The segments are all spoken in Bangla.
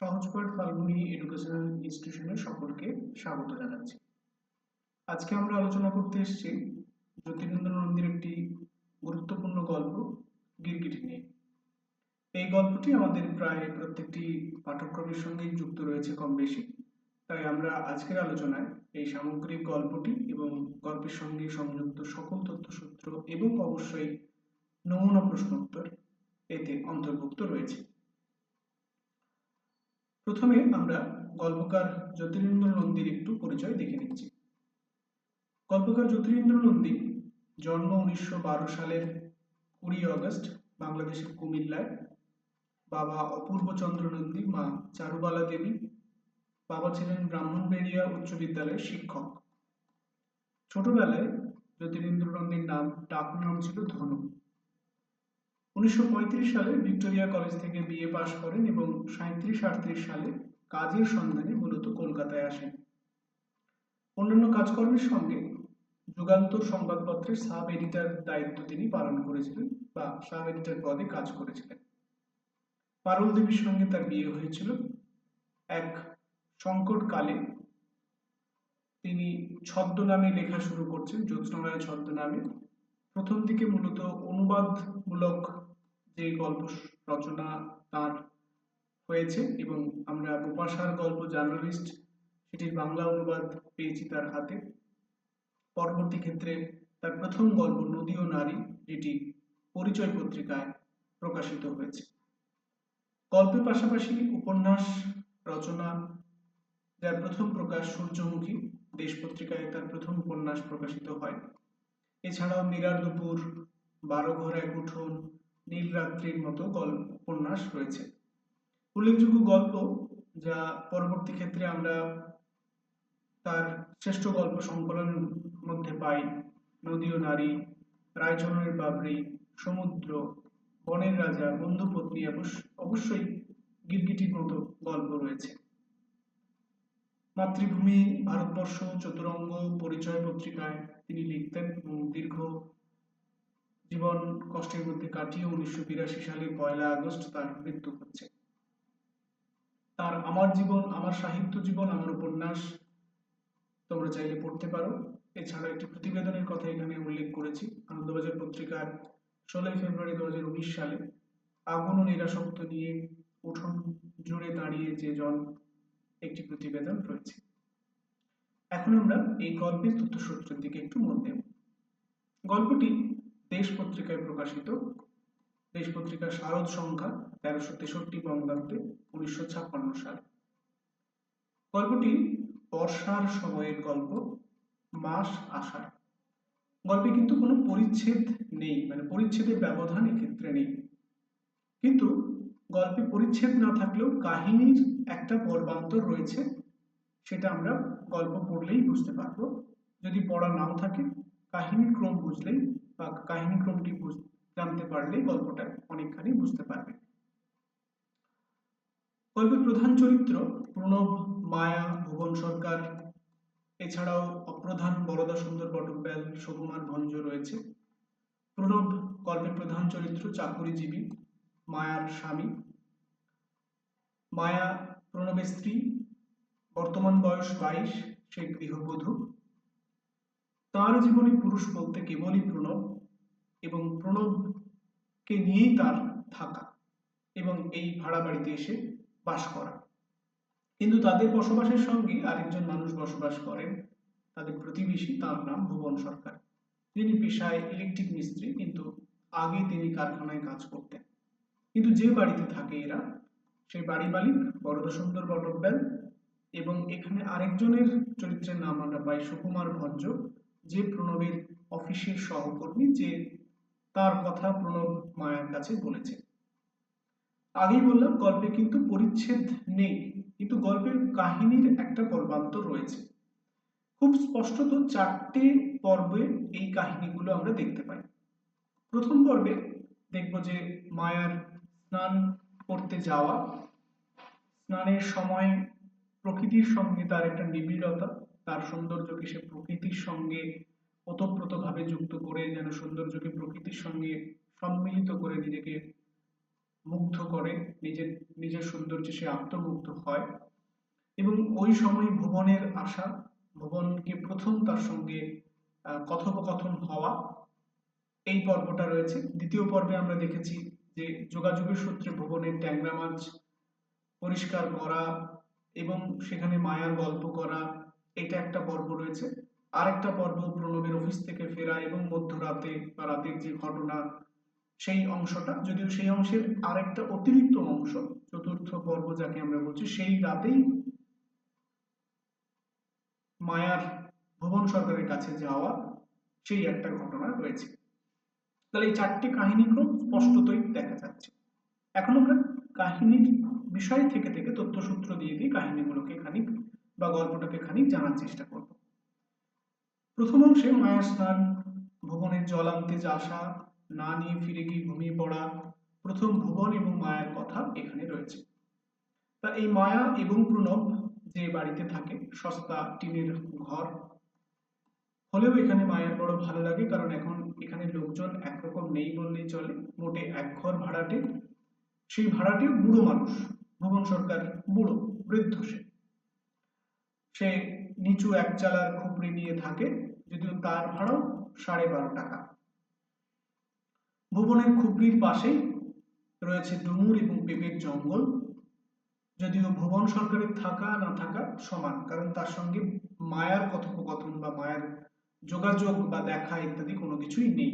সহজপাঠ ফাল্গুনি এডুকেশনাল ইনস্টিটিউশনের সকলকে স্বাগত জানাচ্ছি। আজকে আমরা আলোচনা করতে এসেছি জ্যোতিরেন্দ্র নন্দীর একটি গুরুত্বপূর্ণ গল্প, গিরগিটি নিয়ে। এই গল্পটি আমাদের প্রায় প্রত্যেকটি পাঠ্যক্রমের সঙ্গেই যুক্ত রয়েছে কম বেশি। তাই আমরা আজকের আলোচনায় এই সামগ্রিক গল্পটি এবং গল্পের সঙ্গে সংযুক্ত সকল তথ্যসূত্র এবং অবশ্যই নমুনা প্রশ্নোত্তর এতে অন্তর্ভুক্ত রয়েছে। প্রথমে আমরা গল্পকার জ্যোতিরেন্দ্র নন্দীর একটু পরিচয় দেখে নিচ্ছি। গল্পকার জ্যোতিরেন্দ্র নন্দী জন্ম উনিশশো বারো সালের কুড়ি আগস্ট বাংলাদেশের কুমিল্লায়। বাবা অপূর্ব চন্দ্র নন্দী, মা চারুবালা দেবী। বাবা ছিলেন ব্রাহ্মণবেড়িয়া উচ্চ বিদ্যালয়ের শিক্ষক। ছোটবেলায় জ্যোতিরেন্দ্র নন্দীর নাম ডাক নাম ছিল ধনু। উনিশশো পঁয়ত্রিশ সালে ভিক্টোরিয়া কলেজ থেকে বিএ পাশ করেন এবং সাঁত্রিশ আটত্রিশ সালে কাজের সন্ধানে মূলত কলকাতায় আসেন। অন্যান্য কাজকর্মের সঙ্গে যুগান্তর সংবাদপত্রের সাব এডিটার দায়িত্ব তিনি পালন করেছিলেন বা সাব এডিটার পদে কাজ করেছিলেন। পারুল দেবীর সঙ্গে তার বিয়ে হয়েছিল। এক সংকটকালে তিনি ছদ্মনামে লেখা শুরু করছেন, জ্যোৎস্নাময় ছদ্মনামে। প্রথম দিকে মূলত অনুবাদমূলক যে গল্প রচনা তার হয়েছে এবং আমরা বোপাসার গল্প জার্নালিস্ট সেটির বাংলা অনুবাদ পেয়েছি তার হাতে। পরবর্তী ক্ষেত্রে তার প্রথম গল্প নদী ও নারী, যেটি পরিচয় পত্রিকায় প্রকাশিত হয়েছে। গল্পের পাশাপাশি উপন্যাস, রচনা, যার প্রথম প্রকাশ সূর্যমুখী, দেশ পত্রিকায় তার প্রথম উপন্যাস প্রকাশিত হয়। এছাড়াও মীরার দুপুর, বারো ঘর এক উঠোন, নীল রাত্রির মতো গল্প উপন্যাস রয়েছে। উল্লেখযোগ্য গল্প যা পরবর্তী ক্ষেত্রে আমরা তার শ্রেষ্ঠ গল্প সংকলনের মধ্যে পাই। নদী ও নারী, রায়চরণের বাবরি, সমুদ্র, বনের রাজা বন্ধু পত্নী অবশ্যই গিরগিটির মতো গল্প রয়েছে। মাতৃভূমি, ভারতবর্ষ, চতুরঙ্গ পরিচয় পত্রিকায় তিনি লিখতেন এবং দীর্ঘ জীবন কষ্টের মধ্যে কাটিয়ে উনিশশো বিরাশি সালে পয়লা আগস্ট তার মৃত্যু হচ্ছে তার আমার জীবন, আমার সাহিত্য জীবন, আমার উপন্যাস তোমরা চাইলে পড়তে পারো। এছাড়া একটি প্রতিবেদনের কথা এখানে উল্লেখ করেছি। আনন্দবাজার পত্রিকার ষোলোই ফেব্রুয়ারি দু হাজার উনিশ সালে আগুন ও নিরাসক্ত নিয়ে উঠোন জুড়ে দাঁড়িয়ে যে জল একটি প্রতিবেদন রয়েছে। এখন আমরা এই গল্পের তথ্যসূত্রের দিকে একটু মন দেব। গল্পটি দেশ পত্রিকায় প্রকাশিত। দেশ পত্রিকার শারদ সংখ্যা তেরোশো তেষট্টি বঙ্গাব্দে উনিশশো ছাপ্পান্ন সালে। গল্পটি বর্ষার সময়ের গল্প, মাস আষাঢ়। গল্পে কিন্তু কোনো পরিচ্ছেদ নেই মানে পরিচ্ছেদের ব্যবধান এক্ষেত্রে নেই। কিন্তু গল্পে পরিচ্ছেদ না থাকলেও কাহিনীর একটা পর্বান্তর রয়েছে, সেটা আমরা গল্প পড়লেই বুঝতে পারব। যদি পড়া নাও থাকে কাহিনীর ক্রম বুঝলেই বা কাহিনী ক্রমটি জানতে পারলেই গল্পটা অনেকখানি বুঝতে পারবে। গল্পের প্রধান চরিত্র প্রণব মায়া, ভুবন সরকার। এছাড়াও অপ্রধান বরদা সুন্দর বটব্যাল সুকুমার ভঞ্জ রয়েছে। প্রণব গল্পের প্রধান চরিত্র চাকুরিজীবী। মায়ার স্বামী। মায়া প্রণবের স্ত্রী। বর্তমান বয়স বাইশ, সে গৃহবধূ। তার জীবনে পুরুষ বলতে কেবলই প্রণব এবং প্রণবকে নিয়েই তার থাকা এবং এই ভাড়া বাড়িতে এসে বাস করা। কিন্তু তাদের বসবাসের সঙ্গে আরেকজন মানুষ বসবাস করেন, তাদের প্রতিবেশী, তার নাম ভুবন সরকার। যিনি পেশায় ইলেকট্রিক মিস্ত্রি, কিন্তু আগে তিনি কারখানায় কাজ করতেন। কিন্তু যে বাড়িতে থাকে এরা, সেই বাড়ি মালিক বরদসুন্দর বটব্যাল এবং এখানে আরেকজনের চরিত্রের নাম আমরা পাই সুকুমার ভঞ্জ, যে প্রণবের অফিসের সহকর্মী, যে তার কথা প্রণব মায়ের কাছে বলেছে। আগেই বললাম, গল্পে কিন্তু পরিচ্ছেদ নেই, কিন্তু গল্পের কাহিনীর একটা পর্বান্তর রয়েছে। খুব স্পষ্টত চারটে পর্বে এই কাহিনীগুলো আমরা দেখতে পাই। প্রথম পর্বে দেখব যে মায়ার স্নান করতে যাওয়া, স্নানের সময় প্রকৃতির সঙ্গে তার একটা নিবিড়তা, তার সৌন্দর্যকে সে প্রকৃতির সঙ্গে ওতপ্রোতভাবে যুক্ত করে, যেন সৌন্দর্যকে প্রকৃতির সঙ্গে সম্মিলিত করে নিজেকে মুগ্ধ করে, নিজের নিজের সৌন্দর্যে সে আত্মমুগ্ধ হয়। এবং ওই সময় ভুবনের আশা, ভুবনকে প্রথম তার সঙ্গে কথোপকথন হওয়া, এই পর্বটা রয়েছে। দ্বিতীয় পর্বে আমরা দেখেছি যে যোগাযোগের সূত্রে ভুবনের ট্যাংরা মাছ পরিষ্কার করা এবং সেখানে মায়ার গল্প করা, এটা একটা পর্ব রয়েছে। আরেকটা পর্ব প্রণবের অফিস থেকে ফেরা এবং মধ্যরাতে বা রাতের যে ঘটনা, সেই অংশটা, যদিও সেই অংশের আরেকটা অতিরিক্ত অংশ, চতুর্থ পর্ব যাকে আমরা বলছি, সেই রাতেই মায়ার ভুবন সরকারের কাছে যাওয়া, সেই একটা ঘটনা রয়েছে। তাহলে এই চারটি কাহিনীক্রম স্পষ্টতই দেখা যাচ্ছে। এখন আমরা কাহিনীর বিষয় থেকে থেকে তথ্যসূত্র দিয়ে দিয়ে কাহিনীগুলোকে খানিক বা গল্পটাকে খানিক জানার চেষ্টা করব। প্রথম অংশে মায়ার স্নান, ভুবনের জল আনতে আসা, না নিয়ে ফিরে গিয়ে ঘুমিয়ে পড়া, প্রথম ভুবন এবং মায়ার কথা এখানে রয়েছে। তা এই মায়া এবং প্রণব যে বাড়িতে থাকে, সস্তা টিনের ঘর, হলেও এখানে মায়ের বড় ভালো লাগে কারণ এখন এখানে লোকজন একরকম নেই বললেই চলে। মোটে এক ঘর ভাড়াটে। সেই ভাড়াটে বুড়ো মানুষ, ভুবন সরকার বুড়ো, বৃদ্ধ সে। সে নিচু এক চালার খুপড়ি নিয়ে থাকে, যদিও তার ভাড়াও সাড়ে বারো টাকা। ভুবনের খুপড়ির পাশেই রয়েছে ডুমুর এবং পেঁপের জঙ্গল। যদিও ভুবন সরকারের থাকা না থাকা সমান, কারণ তার সঙ্গে মায়ার কথোপকথন বা মায়ার যোগাযোগ বা দেখা ইত্যাদি কোনো কিছুই নেই।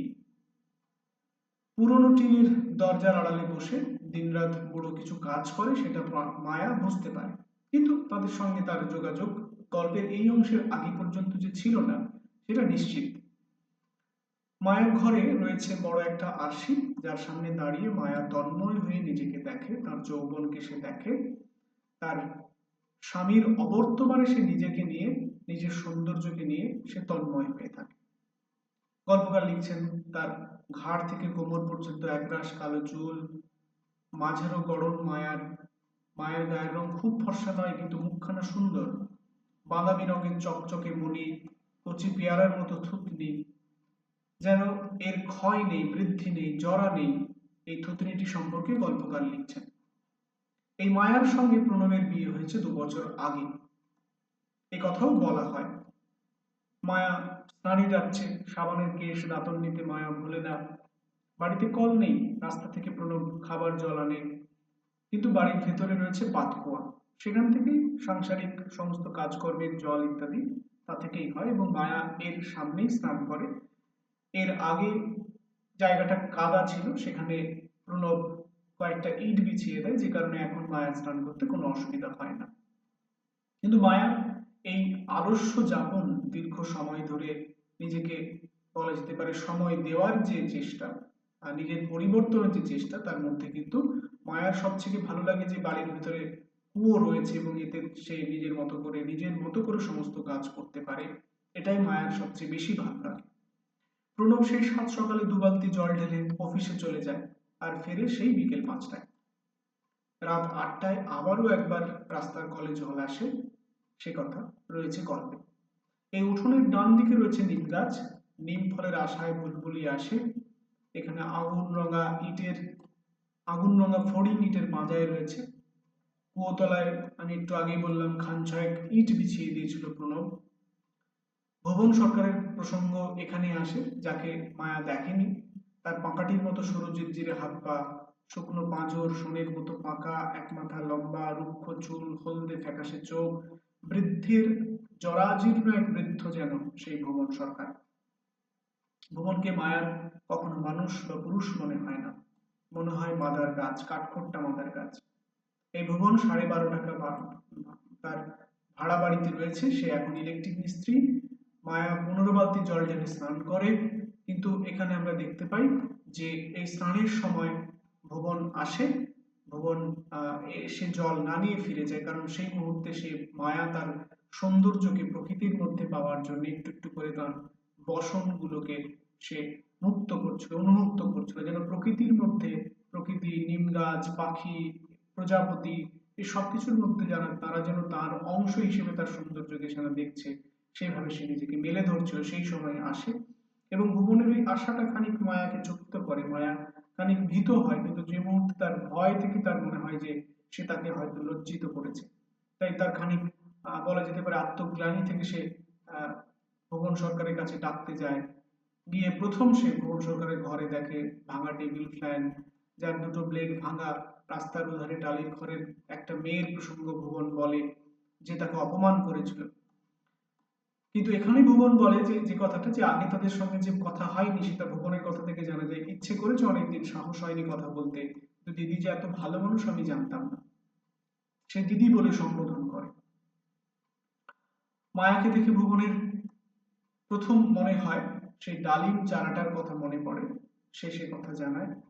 পুরনো টিনের দরজার আড়ালে বসে দিনরাত বুড়ো কিছু কাজ করে সেটা মায়া বুঝতে পারে। কিন্তু তাদের সঙ্গে তার যোগাযোগ গল্পের এই অংশের আগে পর্যন্ত যে ছিল না, সেটা নিশ্চিত। মায়ের ঘরে রয়েছে বড় একটা আরশি, যার সামনে দাঁড়িয়ে মায়া তন্ময় হয়ে নিজেকে দেখে, তার যৌবনকে সে দেখে, তার স্বামীর অবর্তমানে সে নিজেকে নিয়ে, নিজের সৌন্দর্যকে নিয়ে সে তন্ময় হয়ে থাকে। গল্পকার লিখছেন, তার ঘাড় থেকে কোমর পর্যন্ত একরাশ কালো চুল মাঝেরও গড়ন মায়ার, মায়ের গায়ের রং খুব ফর্সা নয় কিন্তু মুখখানা সুন্দর, বাদামি রঙের চকচকে মণি, কচি পেয়ারার মতো থুতনি। যেন এর ক্ষয় নেই, বৃদ্ধি নেই, জরা নেই, এই থুতনিটি সম্পর্কে গল্পকার লিখছেন। এই মায়ার সঙ্গে প্রণবের বিয়ে হয়েছে দু বছর আগে। এ কথাও বলা হয়। মায়া স্নানে যাচ্ছে, সাবানের কেশ, দাঁতন নিতে মায়া ভুলে না। বাড়িতে কল নেই, রাস্তা থেকে প্রণব খাবার জল আনে। কিন্তু বাড়ির ভেতরে রয়েছে পাতকুয়া। সেখান থেকেই সাংসারিক সমস্ত কাজকর্মের জল ইত্যাদি তা থেকেই হয় এবং মায়া এর সামনেই স্নান করে। এর আগে জায়গাটা কাদা ছিল, সেখানে প্রণব কয়েকটা ইট বিছিয়ে দেয়, যে কারণে এখন মায়া স্নান করতে কোনো অসুবিধা হয় না। কিন্তু মায়া, এই আলস্য যাপন দীর্ঘ সময় ধরে নিজেকে বলা যেতে পারে সময় দেওয়ার যে চেষ্টা নিজের পরিবর্তনের যে চেষ্টা, তার মধ্যে কিন্তু মায়ার সবথেকে ভালো লাগে যে বাড়ির ভিতরে কুয়ো রয়েছে এবং এতে সে নিজের মতো করে, নিজের মতো করে সমস্ত কাজ করতে পারে। এটাই মায়ার সবচেয়ে বেশি ভালো লাগে। প্রণব সেই সাত সকালে দু বালতি জল ঢেলে অফিসে চলে যায়, আর ফেরে সেই বিকেল পাঁচটায়। রাত আটটায় আবারও একবার রাস্তার কলে জল আসে, সে কথা রয়েছে গল্পে। এই উঠোনের ডান দিকে রয়েছে নিম গাছ নিম ফলের আশায় বুলবুলি আসে। এখানে আগুন রঙা ইটের, আগুন রঙা ফড়িং ইটের পাঁজায় রয়েছে। কুয়োতলায়, আমি একটু আগেই বললাম, খান ছয়েক ইট বিছিয়ে দিয়েছিল প্রণব। ভুবন সরকারের প্রসঙ্গ এখানে আসে, যাকে মায়া দেখেনি। তার পাকাটির মতো সরু জিরজিরে হাত পা শুকনো পাঁজর সোনের মতো পাকা, এক মাথা লম্বা, রুক্ষ চুল, হলদে ফ্যাকাশে চোখ, বৃদ্ধির, জরাজীর্ণ এক বৃদ্ধ যেন সেই ভুবন সরকার। ভুবনকে মায়ার কখনো মানুষ বা পুরুষ মনে হয় না। মনে হয় মাদার গাছ, কাঠখোট্টা মাদার গাছ। এই ভুবন সাড়ে বারো টাকা তার ভাড়া বাড়িতে রয়েছে। সে এখন ইলেকট্রিক মিস্ত্রি। মায়া পনেরো বালতি জল ঢেলে স্নান করে। কিন্তু এখানে আমরা দেখতে পাই যে এই স্নানের সময় ভুবন আসে। ভুবন সে জল না নিয়ে ফিরে যায়, কারণ সেই মুহূর্তে সে মায়া তার সৌন্দর্যকে প্রকৃতির মধ্যে পাওয়ার জন্য একটু একটু করে তার বসনগুলোকে সে মুক্ত করছিল, উন্মুক্ত করছিল, যেন প্রকৃতির মধ্যে, প্রকৃতি, নিম গাছ, পাখি, প্রজাপতি এই সবকিছুর মধ্যে যারা তারা যেন তার অংশ হিসেবে তার সৌন্দর্যকে সেটা দেখছে সেভাবে সে নিজেকে মেলে ধরছিল, সেই সময় আসে। এবং ভুবনের এই আশাটা খানিক মায়াকে চকিত করে, মায়া খানিক ভীত হয়, কিন্তু যে মুহূর্তে তার ভয় থেকে তার মনে হয় যে সে তাকে হয়তো লজ্জিত করেছে। তাই তার খানিক বলা যেতে পারে আত্মগ্লানি থেকে সে ভুবন সরকারের কাছে ডাকতে যায়। গিয়ে প্রথম সে ভুবন সরকারের ঘরে দেখে ভাঙা টেবিল ফ্যান, যার দুটো ব্লেড ভাঙা রাস্তার ধারে টালির ঘরের একটা মেয়ের প্রসঙ্গ ভুবন বলে, যে তাকে অপমান করেছিল। কিন্তু এখানে ভুবন বলে যে যে কথাটা যে আগে তাদের সঙ্গে যে কথা হয়নি, সেটা ভুবনের কথা থেকে জানা যায়। ইচ্ছে করেছে অনেকদিন সাহস হয়নি কথা বলতে। কিন্তু দিদি যে এত ভালো মানুষ আমি জানতাম না। সে দিদি বলে সম্বোধন করে। মায়াকে দেখে ভুবনের প্রথম মনে হয় সেই ডালিম চারাটার কথা মনে পড়ে। সে সে কথা জানায়।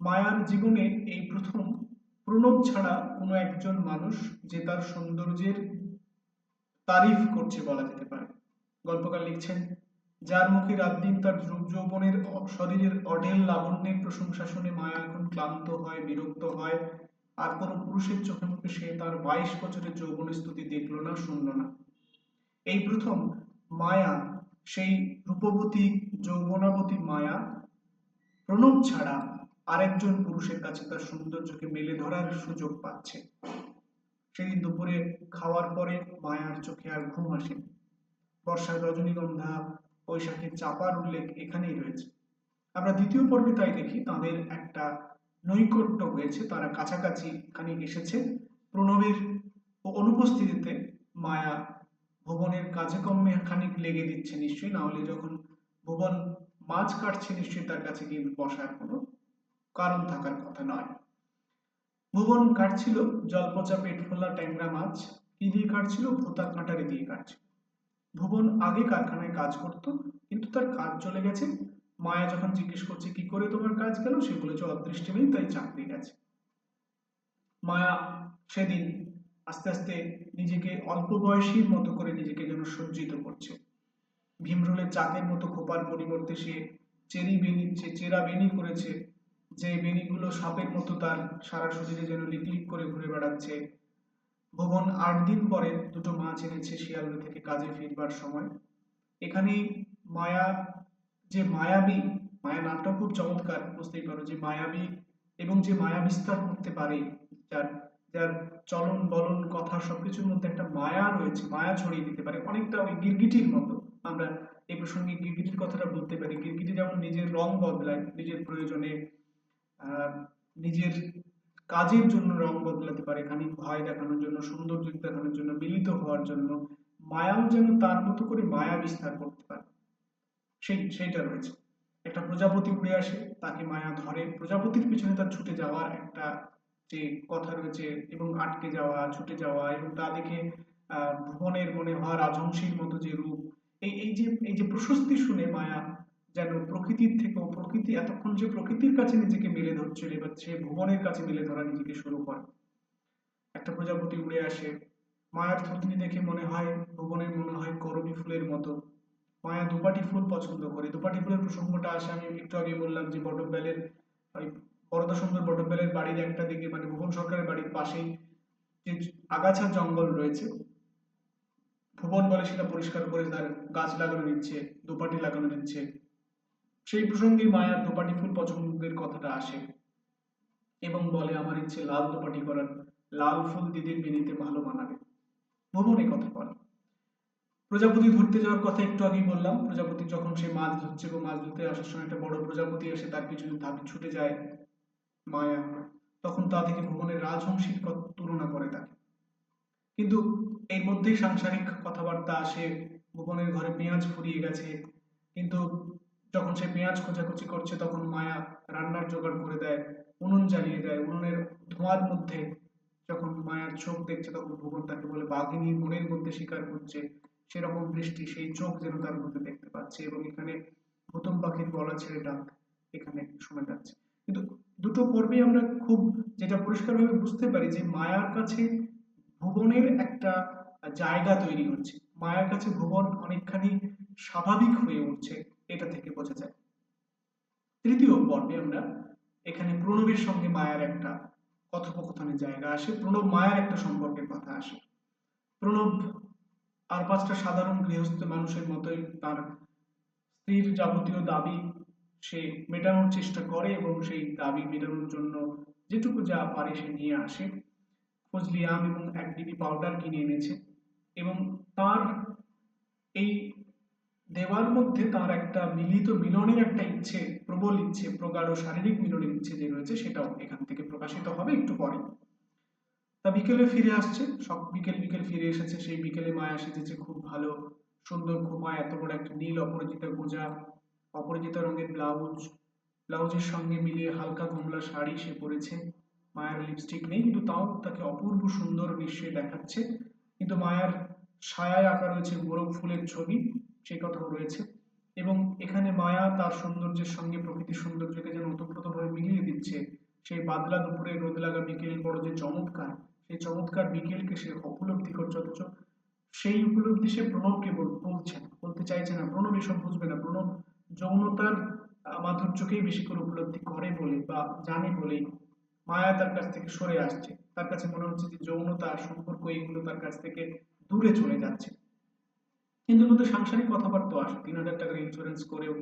মায়ার জীবনে এই প্রথম প্রণব ছাড়া কোনো একজন মানুষ যে তার সৌন্দর্যের তারিফ করছে বলা যেতে পারে। গল্পকার লিখছেন, যার মুখে রাত তার যৌবনের শরীরের অঢেল লাবণ্যের প্রশংসা শুনে মায়া এখন ক্লান্ত হয়, বিরক্ত হয়। আর কোনো পুরুষের চোখে মুখে সে তার বাইশ বছরের যৌবনের স্তুতি দেখল না, শুনলো না। এই প্রথম মায়া, সেই রূপবতী যৌবনাবতী মায়া, প্রণব ছাড়া আরেকজন পুরুষের কাছে তার সৌন্দর্যকে মেলে ধরার সুযোগ পাচ্ছে। সেদিন দুপুরে খাওয়ার পরে মায়ার চোখে আর ঘুম আসেনি। বর্ষার রজনীগন্ধা, বৈশাখের চাপার উল্লেখ এখানেই রয়েছে। আমরা দ্বিতীয় পর্বে তাই দেখি, তাদের একটা নৈকট্য হয়েছে, তারা কাছাকাছি এখানে এসেছে। প্রণবের অনুপস্থিতিতে মায়া ভুবনের কাজে কর্মে খানিক লেগে দিচ্ছে নিশ্চয়ই, না হলে যখন ভুবন মাছ কাটছে নিশ্চয়ই তার কাছে গিয়ে বসার কোনো কারণ থাকার কথা নয়। ভুবন কাটছিল, জলপচা পেট ফোলা ট্যাংরা মাছ, কি দিয়ে কাটছিল? ভোতা কাঁটারি দিয়ে কাটছিল। ভুবন আগে কারখানায় কাজ করত, কিন্তু তার কাজ চলে গেছে। মায়া যখন জিজ্ঞেস করছে, কি করে তোমার কাজ গেল? সে বলেছে, অদৃষ্টি নেই, তাই চাকরি গেছে। মায়া সেদিন আস্তে আস্তে নিজেকে অল্প বয়সীর মতো করে নিজেকে যেন সজ্জিত করছে। ভীমরুলের চাকের মতো খোপার পরিবর্তে সে চেরি বেনি চেরা বেনি করেছে, যে বেনিগুলো সাপের মতো তার সারা শরীরে যেন লিকলিক করে ঘুরে বেড়াচ্ছে। ভুবন আট দিন পরে দুটো মাছ এনেছে শিয়ালদা থেকে কাজে ফিরবার সময়। এখানেই মায়া, যে মায়াবী, মায়া নামটা খুব চমৎকার, বুঝতেই পারো, যে মায়াবী এবং যে মায়া বিস্তার করতে পারে, যার যার চলন বলন, কথা সবকিছুর মধ্যে একটা মায়া রয়েছে, মায়া ছড়িয়ে দিতে পারে, অনেকটা ওই গিরগিটির মতো। আমরা এই প্রসঙ্গে গিরগিটির কথাটা বলতে পারি। গিরগিটি যেমন নিজের রং বদলায়, নিজের প্রয়োজনে নিজের কাজের জন্য রং বদলাতে পারে, খানিক ভয় দেখানোর জন্য, সৌন্দর্য দেখানোর জন্য, মিলিত হওয়ার জন্য, মায়াও যেন তার মতো করে মায়া বিস্তার করতে পারে। সেই, সেইটা রয়েছে। একটা প্রজাপতি উড়ে আসে, তাকে মায়া ধরে। প্রজাপতির পিছনে তার ছুটে যাওয়ার একটা যে কথা রয়েছে এবং আটকে যাওয়া, ছুটে যাওয়া এবং তা দেখে ভুবনের মনে হওয়া রাজহংসীর মতো যে রূপ, এই এই যে এই যে প্রশস্তি শুনে মায়া যেন প্রকৃতির থেকেও প্রকৃতি এতক্ষণ যে প্রকৃতির কাছে নিজেকে মেলে ধরছিল, এবার সে ভুবনের কাছে মেলে ধরা নিজেকে শুরু করে। একটা প্রজাপতি উড়ে আসে। মায়ার থতনি দেখে মনে হয়, ভুবনের মনে হয় করবী ফুলের মতো। মায়া দুপাটি ফুল পছন্দ করে। দুপাটি ফুলের প্রসঙ্গটা আসে, আমি একটু আগে বললাম যে বটব্যালের ওই বরদা সুন্দর বটব্যালের বাড়ির একটা দিকে মানে ভুবন সরকারের বাড়ির পাশেই যে আগাছা জঙ্গল রয়েছে। ভুবন বলে সেটা পরিষ্কার করে তার গাছ লাগানো নিচ্ছে, দুপাটি লাগানো নিচ্ছে। সেই প্রসঙ্গে মায়ার দোপাটি ফুল পছন্দের কথাটা আসে এবং বলে, আমার ইচ্ছে লাল দোপাটি করার, লাল ফুল দিদির বেনিতে ভালো মানাবে। ভুবন কথা বলে। প্রজাপতি ধরতে যাওয়ার কথা একটু আগেই বললাম। প্রজাপতি যখন সে মাছ ধরছে এবং মাছ ধরতে আসার সময় একটা বড় প্রজাপতি এসে তার পিছনে ধাপে ছুটে যায় মায়া, তখন তা থেকে ভুবনের রাজহংসীর তুলনা করে তাকে। কিন্তু এর মধ্যেই সাংসারিক কথাবার্তা আসে। ভুবনের ঘরে পেঁয়াজ ফুরিয়ে গেছে। কিন্তু যখন সে পেঁয়াজ খোঁজাখুচি করছে, তখন মায়া রান্নার জোগাড় করে দেয়, উনুন জ্বালিয়ে দেয়। উনুনের ধোঁয়ার মধ্যে যখন মায়ার চোখ দেখছে, তখন ভুবন তাকে বলে, বাঘিনী মনের মধ্যে শিকার করছে। সেরকম দৃষ্টি সেই চোখ যেন তার মধ্যে দেখতে পাচ্ছে এবং এখানে ভূতম পাখির গলা ছেড়ে ডাক এখানে শোনা যাচ্ছে। কিন্তু দুটো পর্বে আমরা খুব যেটা পরিষ্কারভাবে বুঝতে পারি যে মায়ার কাছে ভুবনের একটা জায়গা তৈরি হচ্ছে। মায়ার কাছে ভুবন অনেকখানি স্বাভাবিক হয়ে উঠছে। এটা থেকে বোঝা যায়। তৃতীয় পর্বে আমরা এখানে প্রণবের সঙ্গে মায়ার একটা কথোপকথনের জায়গা আসে। প্রণব মায়ার একটা সম্পর্কের কথা আসে। প্রণব আর পাঁচটা সাধারণ গৃহস্থ মানুষের মতোই তার স্ত্রীর যাবতীয় দাবি সে মেটানোর চেষ্টা করে এবং সেই দাবি মেটানোর জন্য যেটুকু যা পারে সে নিয়ে আসে। ফজলি আম এবং এক ডিবি পাউডার কিনে এনেছে এবং তার এই দেওয়ার মধ্যে তার একটা মিলিত মিলনের একটা ইচ্ছে, প্রবল ইচ্ছে, প্রগাঢ় শারীরিক মিলনের ইচ্ছে যে রয়েছে সেটাও এখান থেকে প্রকাশিত হবে একটু পরে। তা বিকেলে ফিরে আসছে, সব বিকেল বিকেল ফিরে এসেছে, সেই বিকেলে মায়া সেজেছে খুব ভালো, সুন্দর খোপা এত বড় একটা নীল অপরাজিতা গোজা, অপরাজিতা রঙের ব্লাউজ, ব্লাউজের সঙ্গে মিলিয়ে হালকা কমলা শাড়ি সে পরেছে। মায়ের লিপস্টিক নেই, কিন্তু তাও তাকে অপূর্ব সুন্দর নিশ্চয়ই দেখাচ্ছে। কিন্তু মায়ার ছায়ায় আঁকা রয়েছে মোরগ ফুলের ছবি সেই কথাও রয়েছে। এবং এখানে মায়া তার সৌন্দর্যের সঙ্গে প্রকৃতির সৌন্দর্যকে যেন ওতপ্রোতভাবে মিলিয়ে দিচ্ছে, সেই বাদলা দুপুরে রোদ লাগা বিকেল বড় যে চমৎকার, সেই চমৎকার বিকেলকে সে উপলব্ধি করছে অথচ সেই উপলব্ধি সে প্রণবকে বল- বলছে, বলতে চাইছে না। প্রণব এসব বুঝবে না। প্রণব যৌনতার মাধুর্যকেই বেশি করে উপলব্ধি করে বলে বা জানে বলে মায়া তার কাছ থেকে সরে আসছে। তার কাছে মনে হচ্ছে যে যৌনতা সম্পর্ক এইগুলো তার কাছ থেকে দূরে চলে যাচ্ছে। কিন্তু কিন্তু সাংসারিক কথাবার্তা আসে। তিন হাজার টাকার ইন্স্যুরেন্স করেও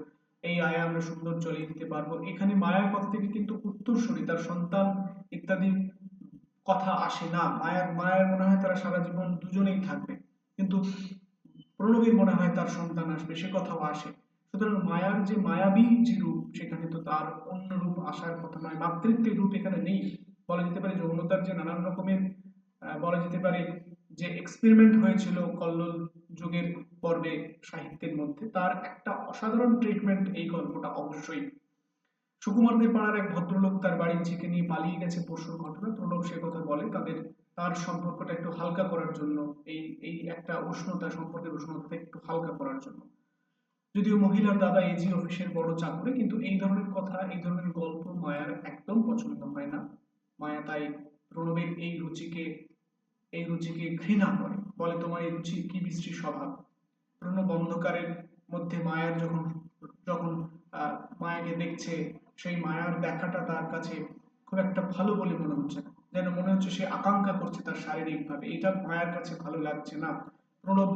এই আয় আমরা সুন্দর চলিয়ে দিতে পারব। এখানে মায়ার কথা থেকে কিন্তু উত্তরসূরি, তার সন্তান ইত্যাদি কথা আসে না। মায়ার, মায়ের মনে হয় তারা সারা জীবন দুজনেই থাকবে। কিন্তু প্রণবীর মনে হয় তার সন্তান আসবে, সে কথাও আসে। সুতরাং মায়ার যে মায়াবী যে রূপ, সেখানে তো তার অন্য রূপ আসার কথা নয়। মাতৃত্বের রূপ এখানে নেই। বলা যেতে পারে যৌনতার যে নানান রকমের বলা যেতে পারে যে এক্সপেরিমেন্ট হয়েছিল কল্লোল যুগের পর্বে সাহিত্যের মধ্যে তার একটা অসাধারণ ট্রিটমেন্ট এই গল্পটা অবশ্যই। সুকুমারদের পাড়ার এক ভদ্রলোক তার বাড়ির ঝিকে নিয়ে পালিয়ে গেছে পরশুর ঘটনা। প্রণব সে কথা বলে, তাদের, তার সম্পর্কটা একটু হালকা করার জন্য, এই এই একটা উষ্ণতা সম্পর্কের উষ্ণতা একটু হালকা করার জন্য। যদিও মহিলার দাদা এজি অফিসের বড় চাকরি, কিন্তু এই ধরনের কথা, এই ধরনের গল্প মায়ার একদম পছন্দ হয় না। মায়া তাই প্রণবের এই রুচিকে এই রুচিকে ঘৃণা করে। বলে, তোমার এই রুচি কি বিশ্রী স্বভাব? প্রণব অন্ধকারের মধ্যে মায়ার যখন যখন মায়াকে দেখছে, সেই মায়ার দেখাটা তার কাছে খুব একটা ভালো বলে মনে হচ্ছে যেন মনে হচ্ছে সে আকাঙ্ক্ষা করছে তার শারীরিক ভাবে এটা মায়ের কাছে ভালো লাগছে না। প্রণব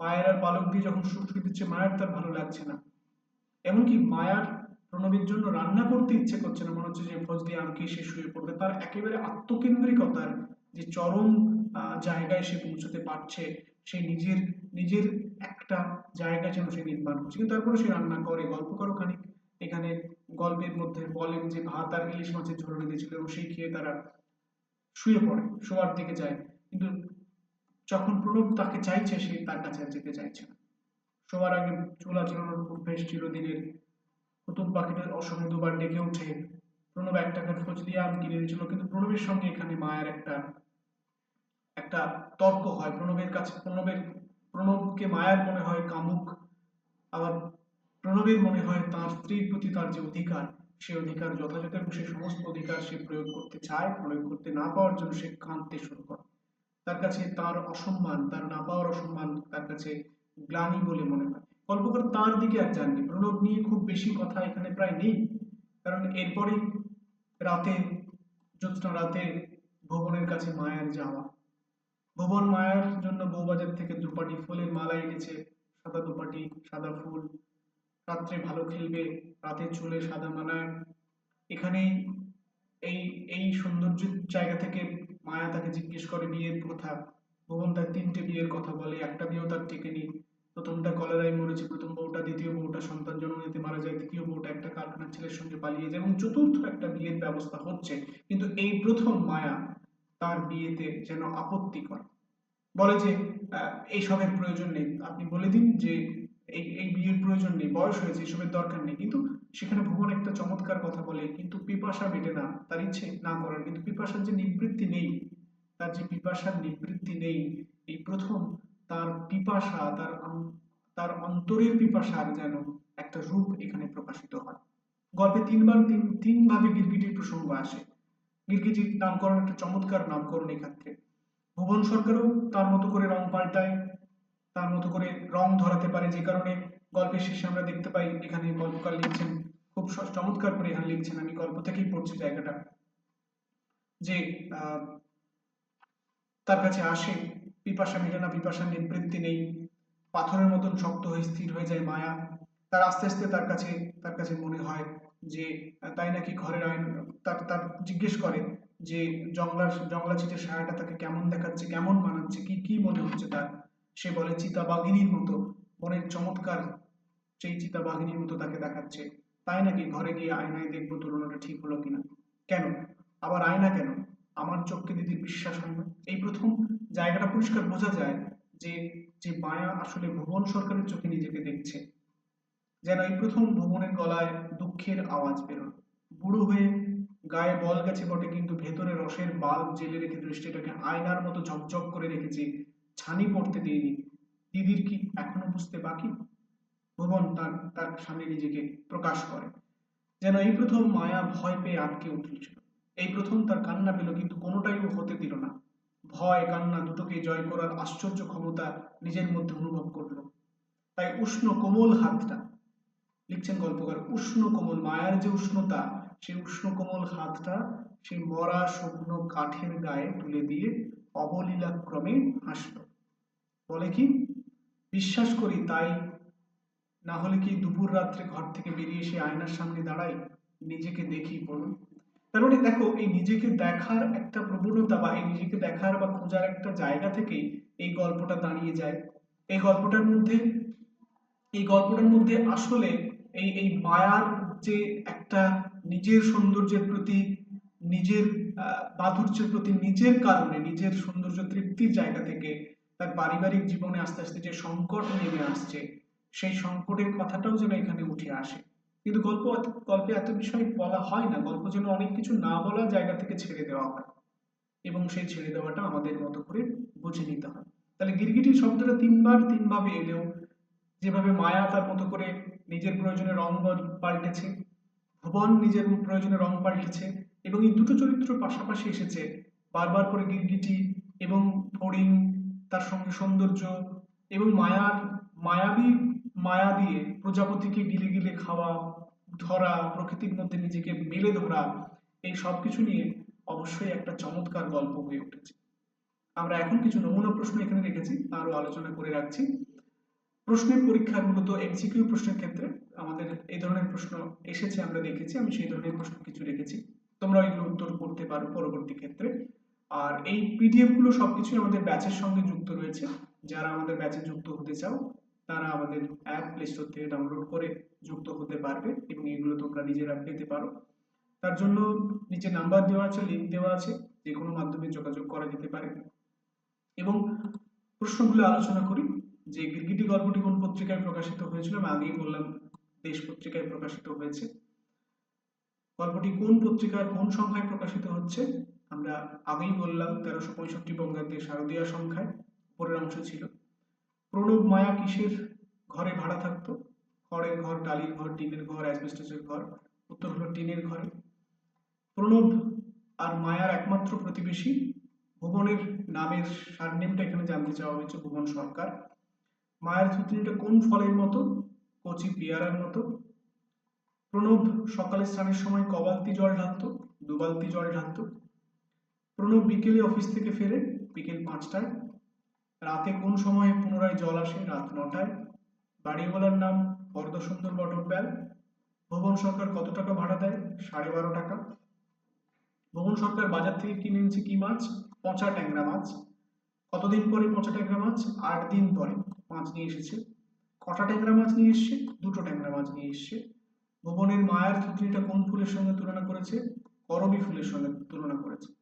মায়ের আর পালক দিয়ে যখন শুকিয়ে দিচ্ছে, মায়ের তার ভালো লাগছে না। এমনকি মায়ার প্রণবের জন্য রান্না করতে ইচ্ছে করছে না। মনে হচ্ছে যে ফজলি আমকে সে শুয়ে পড়বে। তার একেবারে আত্মকেন্দ্রিকতার যে চরম জায়গায় সে পৌঁছতে পারছে সে নিজের নিজের একটা জায়গা যেন সে নির্মাণ করছে। কিন্তু তারপরে সে রান্না করে, গল্প করো খানিক। এখানে গল্পের মধ্যে বলেন যে, ভাত আর ইলিশ মাছের ঝোল রেঁধেছিল এবং সেই খেয়ে তারা শুয়ে পড়ে, শোয়ার দিকে যায়। কিন্তু যখন প্রণব তাকে চাইছে, সে তার কাছে আর যেতে চাইছে না। শোয়ার আগে চুলা চালানোর অভ্যেস চিরদিনের কুতুব পাখিটার অসময়ে দুবার ডেকে ওঠে প্রণব, এক টাকার ফজলি আম কিনে দিয়েছিল কিন্তু প্রণবের সঙ্গে এখানে মায়ের একটা তর্ক হয়, প্রণবের কাছে, প্রণবের, প্রণবকে মায়ার মনে হয় কামুক। আবার প্রণবের মনে হয় তার স্ত্রীর প্রতি তার যে অধিকার, সে অধিকার যথাযথ এবং সে সমস্ত অধিকার সে প্রয়োগ করতে চায়, প্রয়োগ করতে না পাওয়ার জন্য সে কাঁদতে শুরু করে। তার কাছে তার অসম্মান, তার না পাওয়ার অসম্মান তার কাছে গ্লানি বলে মনে হয়। গল্পকার তার দিকে আর যাননি প্রণব নিয়ে খুব বেশি কথা এখানে প্রায় নেই। কারণ এরপরে রাতে, জ্যোৎস্না রাতে ভুবনের কাছে মায়ের যাওয়া। ভুবন মায়ের জন্য বউবাজার থেকে দুপাটি ফুলের মালা এনেছে। সাদা দুপাটি, সাদা ফুল। রাত্রে ভালো খেলবে, রাতে চুলে সাদা মানায় এখানেই এই এই সৌন্দর্য জায়গা থেকে মায়া তাকে জিজ্ঞেস করে বিয়ের কথা ভুবন তার তিনটে বিয়ের কথা বলে, একটা বিয়েও তার টেকে টেকেনি। প্রথমটা কলেরায় মরেছে, প্রথম বউটা, দ্বিতীয় বউটা সন্তান জন্ম নিতে মারা যায়, তৃতীয় বউটা একটা কারখানার ছেলের সঙ্গে পালিয়ে যায় এবং চতুর্থ একটা বিয়ের ব্যবস্থা হচ্ছে। কিন্তু এই প্রথম মায়া তার বিয়েতে যেন আপত্তি করে বলে যে এইসবের প্রয়োজন নেই। আপনি বলে দিন যে, এই এই বিয়ের প্রয়োজন নেই, বয়স হয়েছে, এসবের দরকার নেই। কিন্তু সেখানে ভুবন একটা চমৎকার কথা বলে, কিন্তু পিপাসা মেটে না, তার ইচ্ছে না করার। কিন্তু পিপাসার যে নিবৃত্তি নেই, তার যে পিপাসার নিবৃত্তি নেই, এই প্রথম তার পিপাসা, তার তার অন্তরের পিপাসার যেন একটা রূপ এখানে প্রকাশিত হয়। গল্পে তিনবার, তিন তিন ভাবে গিরগিটির প্রসঙ্গ আসে। গিরগিটির নামকরণ, একটা চমৎকার নামকরণ এক্ষেত্রে ভুবন সরকারও তার মতো করে রং পাল্টায়, তার মতো করে রং ধরাতে পারে যে কারণে গল্পের শেষে আমরা দেখতে পাই এখানে গল্পকার লিখছেন, খুব চমৎকার করে এখানে লিখছেন, আমি গল্প থেকেই পড়ছি জায়গাটা। যে তার কাছে আসে, পিপাসা মেটে না, পিপাসার নিবৃত্তি নেই, পাথরের মতন শক্ত হয়ে স্থির হয়ে যায় মায়া, তার আস্তে আস্তে তার কাছে তার কাছে মনে হয় যে তাই নাকি ঘরের আইন, তার তার জিজ্ঞেস করে যে জংলা জংলা চিটের সায়াটা তাকে কেমন দেখাচ্ছে, কেমন মানাচ্ছে, কি কি মনে হচ্ছে তার? সে বলে, চিতা বাঘিনীর মতো। মনের চমৎকার সেই চিতা বাঘিনীর মতো তাকে দেখাচ্ছে। তাই নাকি ঘরে গিয়ে আয়নায় দেখব তুলনাটা ঠিক হলো কিনা? কেন? আবার আয়না কেন? আমার চোখকে দিদির বিশ্বাস হয় না। এই প্রথম জায়গাটা পরিষ্কার বোঝা যায় যে যে মায়া আসলে ভুবন সরকারের চোখে নিজেকে দেখছে। যেন এই প্রথম ভুবনের গলায় দুঃখের আওয়াজ বেরোল বুড়ো হয়ে গায়ে বল গেছে বটে, কিন্তু ভেতরে রসের বাল্ব জেলে রেখে দৃষ্টিটাকে আয়নার মতো ঝকঝক করে রেখেছে, ছানি পড়তে দিইনি দিদির কি এখনও বুঝতে বাকি? ভুবন তার তার সামনে নিজেকে প্রকাশ করে। যেন এই প্রথম মায়া ভয় পেয়ে আটকে উঠেছিল। এই প্রথম তার কান্না পেল, কিন্তু কোনোটাই হতে দিল না। ভয়, কান্না দুটোকে জয় করার আশ্চর্য ক্ষমতা নিজের মধ্যে অনুভব করল। তাই উষ্ণ কোমল হাতটা লিখছেন গল্পকার উষ্ণ কোমল, মায়ার যে উষ্ণতা, সেই উষ্ণ কোমল হাতটা সেই মরা শুকনো কাঠের গায়ে তুলে দিয়ে অবলীলাক্রমে হাসল। বলে কি? বিশ্বাস করি তাই। না হলে কি দুপুর রাত্রে ঘর থেকে বেরিয়ে এসে আয়নার সামনে দাঁড়াই, নিজেকে দেখি বলুন তার মানে দেখো, এই নিজেকে দেখার একটা প্রবণতা বা এই নিজেকে দেখার বা খোঁজার একটা জায়গা থেকেই এই গল্পটা দাঁড়িয়ে যায়। এই গল্পটার মধ্যে, এই গল্পটার মধ্যে আসলে এই এই মায়ার যে একটা নিজের সৌন্দর্যের প্রতি, নিজের মাধুর্যের প্রতি নিজের কারণে, নিজের সৌন্দর্য তৃপ্তির জায়গা থেকে তার পারিবারিক জীবনে আস্তে আস্তে যে সংকট নেমে আসছে, সেই সংকটের কথাটাও যেন এখানে উঠে আসে। কিন্তু গল্প গল্পে এত বিষয় বলা হয় না, গল্প যেন অনেক কিছু না বলা জায়গা থেকে ছেড়ে দেওয়া হয়। এবং সেই ছেড়ে দেওয়াটা আমাদের মতো করে বুঝে নিতে হয়। তাহলে গিরগিটি শব্দটা তিনবার, তিনভাবে এলেও যেভাবে মায়া তার মতো করে নিজের প্রয়োজনে রং পাল্টেছে, ভুবন নিজের প্রয়োজনে রং পাল্টেছে এবং এই দুটো চরিত্র পাশাপাশি এসেছে। বারবার করে গিরগিটি এবং ফড়িং, তার সঙ্গে সৌন্দর্য এবং মায়ার মায়াবী, মায়া দিয়ে প্রজাপতিকে গিলে গিলে খাওয়া, ধরা, প্রকৃতির মধ্যে নিজেকে মেলে ধরা, এই সব কিছু নিয়ে অবশ্যই একটা চমৎকার গল্প হয়ে উঠেছে। আমরা এখন কিছু নমুনা প্রশ্ন এখানে রেখেছি আরও আলোচনা করে রাখছি। প্রশ্নের পরীক্ষা মূলত এমসিকিউ প্রশ্নের ক্ষেত্রে আমাদের এই ধরনের প্রশ্ন এসেছে, আমরা দেখেছি, আমি সেই ধরনের প্রশ্ন কিছু রেখেছি। তোমরা এগুলো উত্তর করতে পারো পরবর্তী ক্ষেত্রে। আর এই পিডিএফগুলো সবকিছু আমাদের ব্যাচের সঙ্গে যুক্ত রয়েছে। যারা আমাদের ব্যাচে যুক্ত হতে চাও, তারা আমাদের অ্যাপ প্লে স্টোর থেকে ডাউনলোড করে যুক্ত হতে পারবে এবং এগুলো তোমরা নিজেরা পেতে পারো। তার জন্য নিচে নাম্বার দেওয়া আছে লিঙ্ক দেওয়া আছে যে কোনো মাধ্যমে যোগাযোগ করা যেতে পারে। এবং প্রশ্নগুলো আলোচনা করি। যে গিরগিটি গল্পটি কোন পত্রিকায় প্রকাশিত হয়েছিল? আমি আগেই বললাম, দেশ পত্রিকায় প্রকাশিত হয়েছে। গল্পটি কোন পত্রিকার কোন সংখ্যায় প্রকাশিত হচ্ছে? আমরা আগেই বললাম, তেরোশো পঁয়ষট্টি বঙ্গাব্দে শারদীয়া সংখ্যায় পরের অংশ ছিল। প্রণব মায়া কিসের ঘরে ভাড়া থাকতো? খড়ের ঘর টালির ঘর, টিনের ঘর, অ্যাসবেস্টাসের ঘর, উত্তর হলো টিনের ঘরে। প্রণব আর মায়ার একমাত্র প্রতিবেশী ভুবনের নামের সারনেমটা এখানে জানতে চাওয়া হয়েছে, ভুবন সরকার। মায়ের থুতনিটা কোন ফলের মতো? কচি পেয়ারার মতো। প্রণব সকালে স্নানের সময় কবালতি জল ঢালতো, দুবালতি জল ঢালতো। প্রণব বিকেলে অফিস থেকে ফেরে বিকেল পাঁচটায়। রাতে কোন সময়ে পুনরায় জল আসে? রাত নটায়। বাড়িওয়ালার নাম বরদসুন্দর বটব্যাল। ভুবন সরকার কত টাকা ভাড়া দেয়? সাড়ে বারো টাকা। ভবন সরকার বাজার থেকে কিনে এনেছে কি মাছ? পচা ট্যাংরা মাছ। কতদিন পরে পচা ট্যাংরা মাছ? আট দিন পরে। মাছ নিয়ে এসেছে। কটা ট্যাংরা মাছ নিয়ে এসছে? দুটো ট্যাংরা মাছ নিয়ে এসছে। ভুবনের মায়ের থুতনিটা কোন ফুলের সঙ্গে তুলনা করেছে? করবী ফুলের সঙ্গে তুলনা করেছে।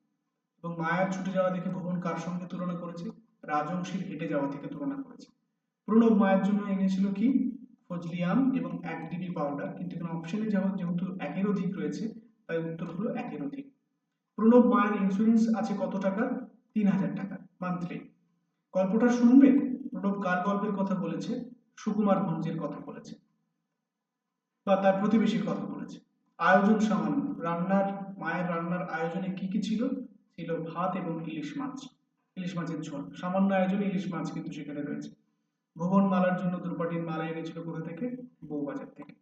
এবং মায়ের ছুটে যাওয়া দেখে ভুবন কার সঙ্গে তুলনা করেছে? রাজংশীর হেঁটে যাওয়া থেকে তুলনা করেছে। প্রণব মায়ের জন্য এনেছিল কি? ফজলি আম এবং এক ডিবি পাউডার। কিন্তু এখানে অপশনে যেহেতু একের অধিক রয়েছে, তাই উত্তর হলো একের অধিক। প্রণব মায়ের ইন্স্যুরেন্স আছে কত টাকা? তিন হাজার টাকা মান্থলি গল্পটা শুনবে প্রণব কার গল্পের কথা বলেছে, সুকুমার ভঞ্জের কথা বলেছে, বা তার প্রতিবেশীর কথা বলেছে। আয়োজন সামান্য। রান্নার, মায়ের রান্নার আয়োজনে কি কি ছিল? ছিল ভাত এবং ইলিশ মাছ, ইলিশ মাছের ঝোল। সামান্য আয়োজনে ইলিশ মাছ কিন্তু সেখানে রয়েছে। ভুবন মালার জন্য দুর্পাটির মালা এনেছিল কোথা থেকে? বউবাজার থেকে।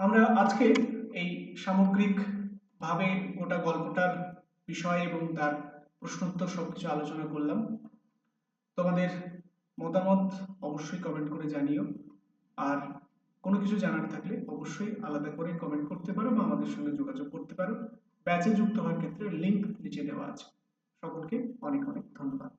আমরা আজকে এই সামগ্রিক ভাবে গোটা গল্পটার বিষয় এবং তার প্রশ্নোত্তর সবকিছু আলোচনা করলাম। তোমাদের মতামত অবশ্যই কমেন্ট করে জানিও। আর কোনো কিছু জানার থাকলে অবশ্যই আলাদা করে কমেন্ট করতে পারো বা আমাদের সঙ্গে যোগাযোগ করতে পারো। ব্যাচে যুক্ত হওয়ার ক্ষেত্রে লিঙ্ক নিচে দেওয়া আছে। সকলকে অনেক অনেক ধন্যবাদ।